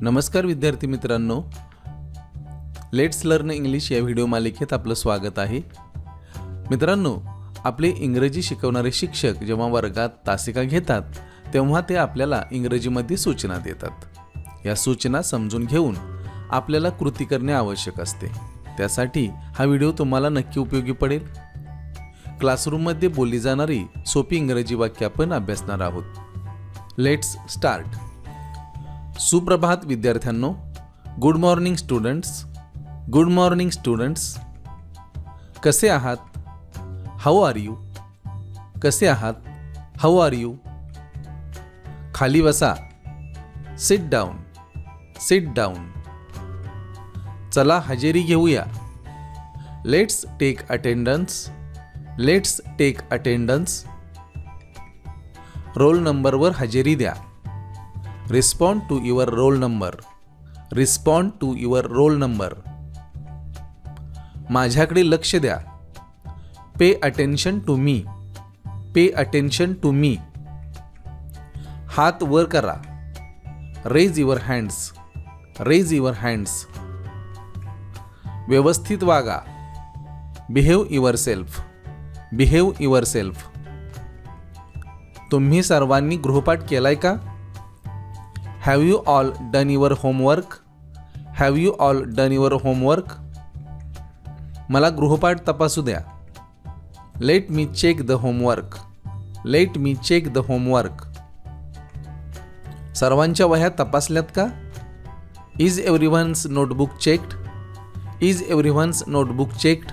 नमस्कार विद्यार्थी मित्रांनो. लेट्स लर्न इंग्लिश या व्हिडिओ मालिकेत आपलं स्वागत आहे. मित्रांनो आपले इंग्रजी शिकवणारे शिक्षक जेव्हा वर्गात तासिका घेतात तेव्हा ते आपल्याला इंग्रजीमध्ये सूचना देतात. या सूचना समजून घेऊन आपल्याला कृती करणे आवश्यक असते. त्यासाठी हा व्हिडिओ तुम्हाला नक्की उपयोगी पडेल. क्लासरूममध्ये बोलली जाणारी सोपी इंग्रजी वाक्य आपण अभ्यासणार आहोत. लेट्स स्टार्ट सुप्रभात विद्यार्थ्यांनो good morning students good morning students कसे आहात? हाऊ आर यू कसे आहात? हाऊ आर यू खाली बसा. सिट डाऊन सिट डाऊन चला हजेरी घेऊया. Let's take attendance let's take attendance roll नंबरवर हजेरी द्या. Respond to your roll number respond to your roll number माझ्याकडे लक्ष द्या. Pay attention to me pay attention to me हात वर करा. Raise your hands raise your hands व्यवस्थित वागा. Behave yourself behave yourself तुम्ही सर्वांनी गृहपाठ केलाय का? Have you all done your homework have you all done your homework मला गृहपाठ तपासू द्या. Let me check the homework let me check the homework सर्वांच्या वह्या तपासल्यात का? Is everyone's notebook checked is everyone's notebook checked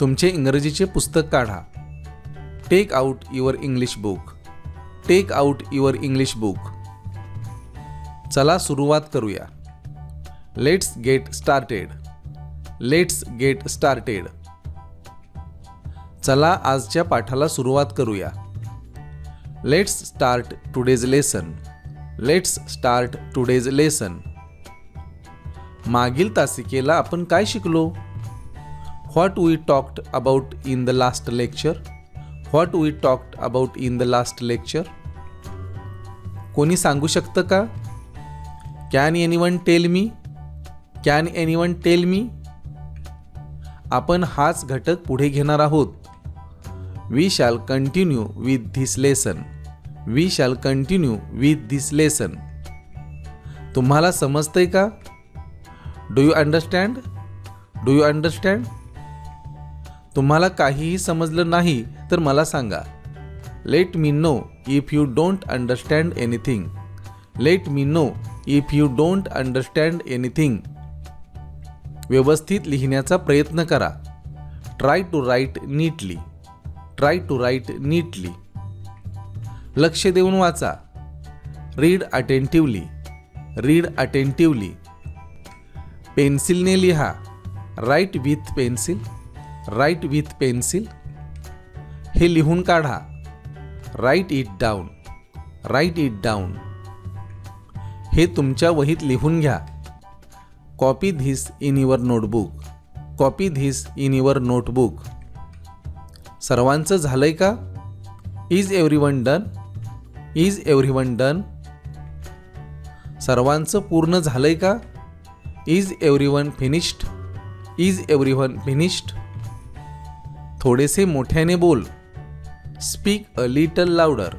तुमचे इंग्रजीचे पुस्तक काढा. Take out your English book take out your English book चला सुरुवात करूया. Let's get started let's get started चला आजच्या पाठाला सुरुवात करूया. Let's start today's lesson let's start today's lesson मागील तासिकेला आपण काय शिकलो? What we talked about in the last lecture what we talked about in the last lecture कोणी सांगू शकतं का? Can anyone tell me can anyone tell me आपण हाच घटक पुढे घेणार आहोत. We shall continue with this lesson we shall continue with this lesson तुम्हाला समजतंय का? Do you understand do you understand तुम्हाला काहीही समजलं नाही तर मला सांगा. Let me know if you don't understand anything let me know if you don't understand anything व्यवस्थित लिहिण्याचा प्रयत्न करा. Try to write neatly try to write neatly लक्ष देऊन वाचा. रीड अटेंटिव्हली रीड अटेंटिव्हली पेन्सिलने लिहा. Write with pencil write with pencil हे लिहून काढा. Write it down write it down हे तुमच्या वहीत लिहून घ्या. Copy this in your notebook copy this in your notebook सर्वांचं झालंय का? Is everyone done is everyone done सर्वांचं पूर्ण झालंय का? Is everyone finished is everyone finished थोडेसे मोठ्याने बोल. Speak a little louder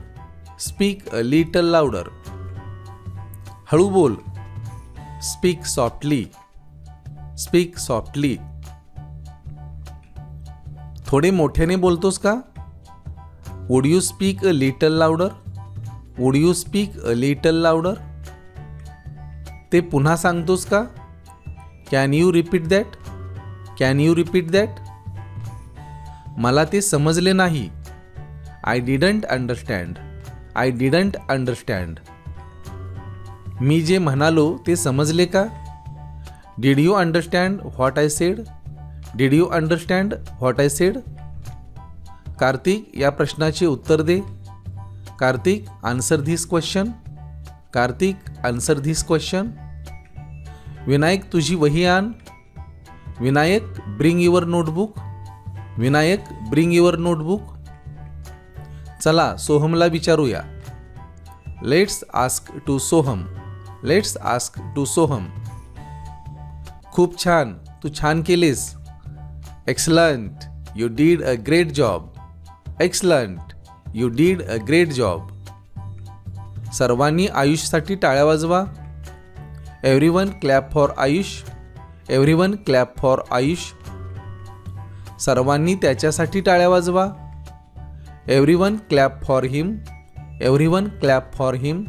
speak a little louder हळू बोल. स्पीक सॉफ्टली स्पीक सॉफ्टली थोडे मोठ्याने बोलतोस का? Would you speak a little louder would you speak a little louder ते पुन्हा सांगतोस का? Can you repeat that can you repeat that मला ते समजले नाही. I didn't understand I didn't understand मी जे म्हणालो ते समजले का? Did you understand what I said did you understand what I said Kartik या प्रश्नाचे उत्तर दे. Kartik answer this question Kartik answer this question Vinayak तुझी वही आण. Vinayak bring your notebook Vinayak bring your notebook चला सोहमला विचारूया. Let's ask to Soham let's ask to Soham खूप छान. तू छान केलीस. Excellent you did a great job excellent you did a great job सर्वांनी आयुषसाठी टाळ्या वाजवा. Everyone clap for Ayush. Everyone clap for Ayush. सर्वांनी त्याच्यासाठी टाळ्या वाजवा. Everyone clap for him everyone clap for him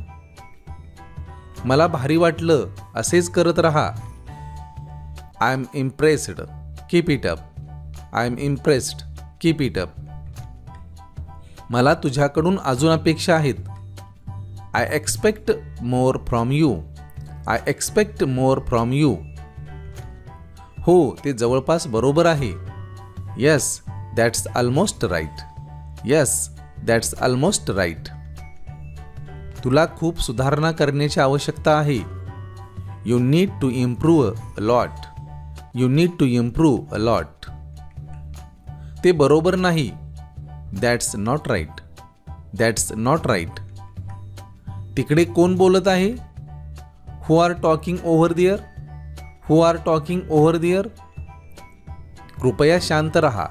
मला भारी वाटलं असेच करत रहा. I am impressed keep it up I am impressed keep it up मला तुझ्याकडून अजून अपेक्षा आहेत. I expect more from you I expect more from you हो ते जवळपास बरोबर आहे. Yes that's almost right yes that's almost right तुला खूप सुधारणा करण्याची आवश्यकता आहे. You need to improve a lot you need to improve a lot ते बरोबर नाही. That's not right that's not right तिकडे कोण बोलत आहे? Who are talking over there who are talking over there कृपया शांत रहा.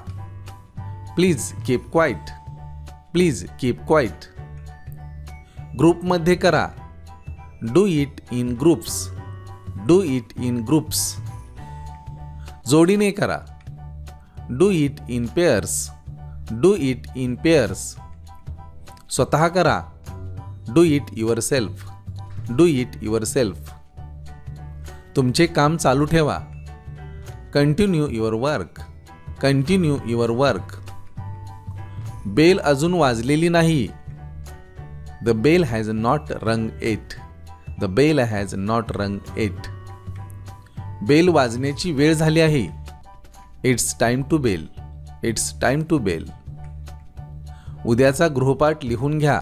Please keep quiet please keep quiet ग्रुपमध्ये करा. Do it in groups do it in groups जोडीने करा. Do it in pairs do it in pairs स्वतः करा. Do it yourself do it yourself तुमचे काम चालू ठेवा. Continue your work continue your work bell अजून वाजलेली नाही. The bell has not rang yet the bell has not rang yet bell वाजण्याची वेळ झाली आहे. It's time to bell it's time to bell उद्याचा गृहपाठ लिहून घ्या.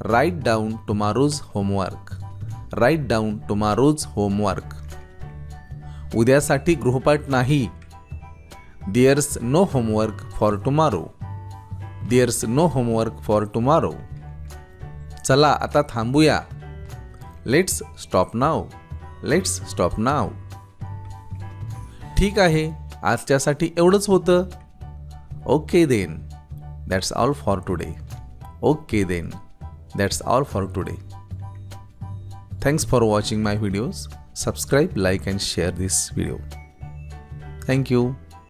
Write down tomorrow's homework write down tomorrow's homework उद्यासाठी गृहपाठ नाही. There's no homework for tomorrow there's no homework for tomorrow चला आता थांबूया. Let's stop now let's stop now ठीक आहे आजच्यासाठी एवढंच होतं. Okay then that's all for today okay then that's all for today thanks for watching my videos subscribe like and share this video thank you